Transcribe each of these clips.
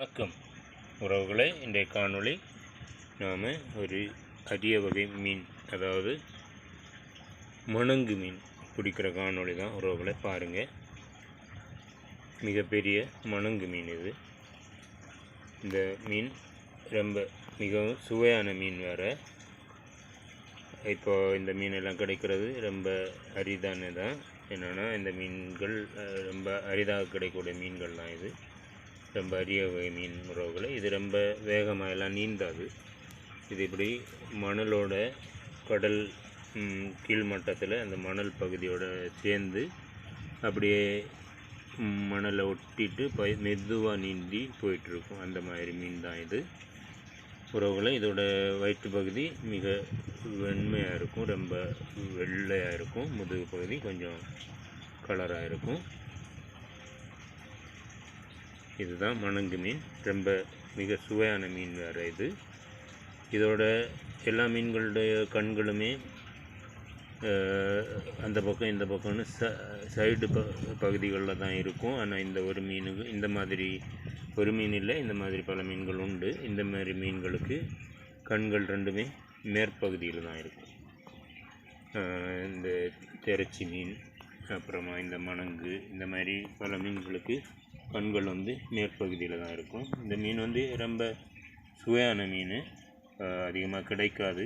வணக்கம். உறவுகளை இன்றைய காணொளி நாம் ஒரு அரிய வகை மீன் அதாவது மணங்கு மீன் பிடிக்கிற காணொளி தான். உறவுகளை பாருங்கள் மிகப்பெரிய மணங்கு மீன் இது. இந்த மீன் ரொம்ப மிகவும் சுவையான மீன் வேறு. இப்போ இந்த மீனெல்லாம் கிடைக்கிறது ரொம்ப அரிதானது தான். என்னென்னா இந்த மீன்கள் ரொம்ப அரிதாக கிடைக்கக்கூடிய மீன்கள் தான் இது. ரொம்ப அரிய வகை மீன் உறவுகளை. இது ரொம்ப வேகமாக எல்லாம் நீந்தாது. இது இப்படி மணலோட கடல் கீழ்மட்டத்தில் அந்த மணல் பகுதியோட சேர்ந்து அப்படியே மணலை ஒட்டிட்டு ப மெதுவாக நீந்தி போயிட்டுருக்கும். அந்த மாதிரி மீன் தான் இது. உறவுகளை இதோட வயிற்று பகுதி மிக வெண்மையாக இருக்கும். ரொம்ப வெள்ளையாக இருக்கும். முதுகு பகுதி கொஞ்சம் கலராக இருக்கும். இதுதான் மணங்கு மீன். ரொம்ப மிக சுவையான மீன் வேறு இது. இதோட எல்லா மீன்களுடைய கண்களுமே அந்த பக்கம் இந்த பக்கம்னு ச சைடு ப பகுதிகளில் தான் இருக்கும். ஆனால் இந்த ஒரு மீனுக்கு இந்த மாதிரி ஒரு மீன் இல்லை இந்த மாதிரி பல மீன்கள் உண்டு. இந்த மாதிரி மீன்களுக்கு கண்கள் ரெண்டுமே மேற்பகுதியில் தான் இருக்கும். இந்த திரச்சி மீன் அப்புறமா இந்த மணங்கு இந்த மாதிரி பல மீன்களுக்கு கண்கள் வந்து மேற்பகுதியில் தான் இருக்கும். இந்த மீன் வந்து ரொம்ப சுவையான மீன். அதிகமாக கிடைக்காது.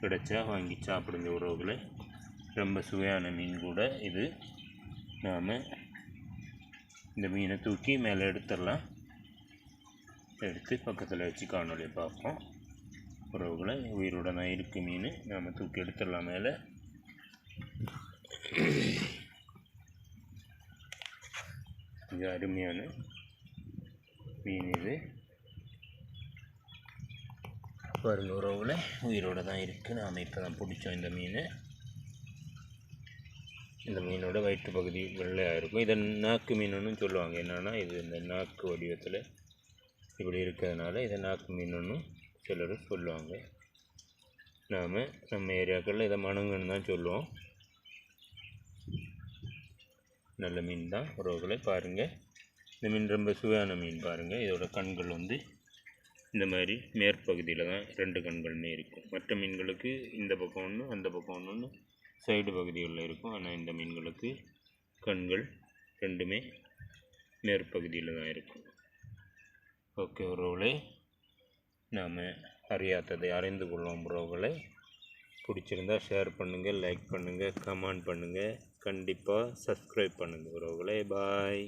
கிடைச்சா வாங்கி சாப்பிடுங்க உறவுகளை. ரொம்ப சுவையான மீன் கூட இது. நாம் இந்த மீனை தூக்கி மேலே எடுத்துடலாம். எடுத்து பக்கத்தில் வச்சு காணொலியை பார்ப்போம். உறவுகளை உயிருடனாக இருக்குது மீன். நாம் தூக்கி எடுத்துடலாம் மேலே. மிக அருமையான மீன் இது பாருங்கள் உறவில் உயிரோட தான் இருக்குது நாம் இப்போ தான் பிடிச்சோம் இந்த மீன் இந்த மீனோட வயிற்று பகுதி வெள்ளையாக இருக்கும் இதை நாக்கு மீனுன்னு சொல்லுவாங்க என்னென்னா இது இந்த நாக்கு வடிவத்தில் இப்படி இருக்கிறதுனால இதை நாக்கு மீனுன்னு சிலர் சொல்லுவாங்க நாம் நம்ம ஏரியாக்களில் இதை மணங்குன்னு தான் சொல்லுவோம் நல்ல மீன் தான். உறவுகளை பாருங்கள் இந்த மீன் ரொம்ப சுவையான மீன் பாருங்கள் இதோட கண்கள் வந்து இந்த மாதிரி மேற்பகுதியில் தான் ரெண்டு கண்களுமே இருக்கும். மற்ற மீன்களுக்கு இந்த பக்கம் ஒன்று அந்த பக்கம் ஒன்று சைடு பகுதிகளில் இருக்கும். ஆனால் இந்த மீன்களுக்கு கண்கள் ரெண்டுமே மேற்பகுதியில் தான் இருக்கும். ஓகே உறவுகளே நாம் அறியாததை அறிந்து கொள்ளும் உறவுகளை பிடிச்சிருந்தா ஷேர் பண்ணுங்கள் லைக் பண்ணுங்கள் கமெண்ட் பண்ணுங்கள் கண்டிப்பாக சப்ஸ்கிரைப் பண்ணுங்கள் உறவுகளே. பாய்